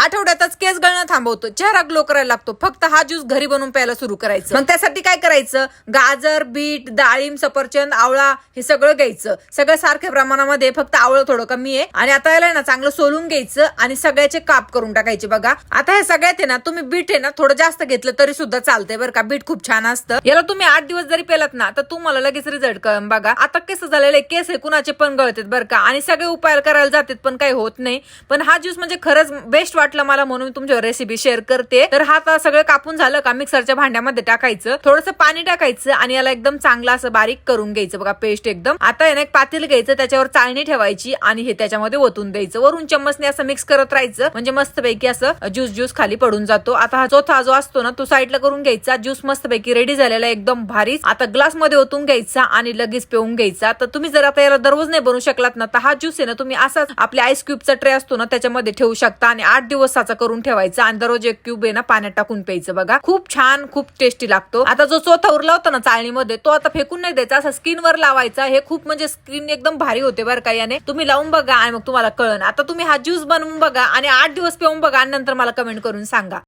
आठवड्यातच केस गळणं थांबवतो. चेहरा ग्लो करायला लागतो. फक्त हा ज्यूस घरी बनवून प्यायला सुरू करायचं. मग त्यासाठी काय करायचं? गाजर बीट डाळिंब सफरचंद आवळा हे सगळं घ्यायचं. सगळं सारख्या प्रमाणामध्ये फक्त आवळं थोडं कमी आहे. आणि आता याला ना चांगलं सोलून घ्यायचं आणि सगळ्याचे काप करून टाकायचे बघा. आता हे सगळ्यात आहे ना तुम्ही बीट आहे ना थोडं जास्त घेतलं तरी सुद्धा चालतंय बरं का. बीट खूप छान असतं. याला तुम्ही आठ दिवस जरी पेलात ना तर तुम्हाला लगेच रिझल्ट कळन बघा. आता केस झालेले केस हे कुणाचे पण गळतात बरं का. आणि सगळे उपाय करायला जातात पण काही होत नाही. पण हा ज्यूस म्हणजे खरंच बेस्ट वाटलं मला म्हणून मी तुमच्यावर रेसिपी शेअर करते. तर हा आता सगळं कापून झालं का मिक्सरच्या भांड्यामध्ये टाकायचं. थोडंसं पाणी टाकायचं आणि याला एकदम चांगलं असं बारीक करून घ्यायचं. बघा पेस्ट एकदम. आता आहे ना एक पातेल घ्यायचं त्याच्यावर चाळणी ठेवायची आणि हे त्याच्यामध्ये ओतून द्यायचं. वरून चम्मचने असं मिक्स करत राहायचं. म्हणजे मस्तपैकी असं ज्यूस ज्यूस खाली पडून जातो. आता हा चौथा जो असतो ना तो साईडला करून घ्यायचा. ज्यूस मस्तपैकी रेडी झालेला एकदम भारी आता ग्लासमध्ये ओतून घ्यायचा आणि लगेच पिऊन घ्यायचा. तर तुम्ही जर आता याला दररोज नाही बनवू शकलात ना तर हा ज्यूस आहे ना तुम्ही असाच आपल्या आईस क्यूबचा ट्रे असतो ना त्याच्यामध्ये ठेवू शकता आणि आठ दिवसाचा करून ठेवायचा. आणि दररोज एक क्यूब आहे ना पाण्यात टाकून प्यायचं बघा. खूप छान खूप टेस्टी लागतो. आता जो चोथा उरला होता ना चाळणीमध्ये तो आता फेकून नाही द्यायचा. असा स्किनवर लावायचा. हे खूप म्हणजे स्किन एकदम भारी होते बरं का याने. तुम्ही लावून बघा आणि मग तुम्हाला कळण आता तुम्ही हा ज्यूस बनवून बघा आणि आठ दिवस पिऊन बघा आणि नंतर मला कमेंट करून सांगा.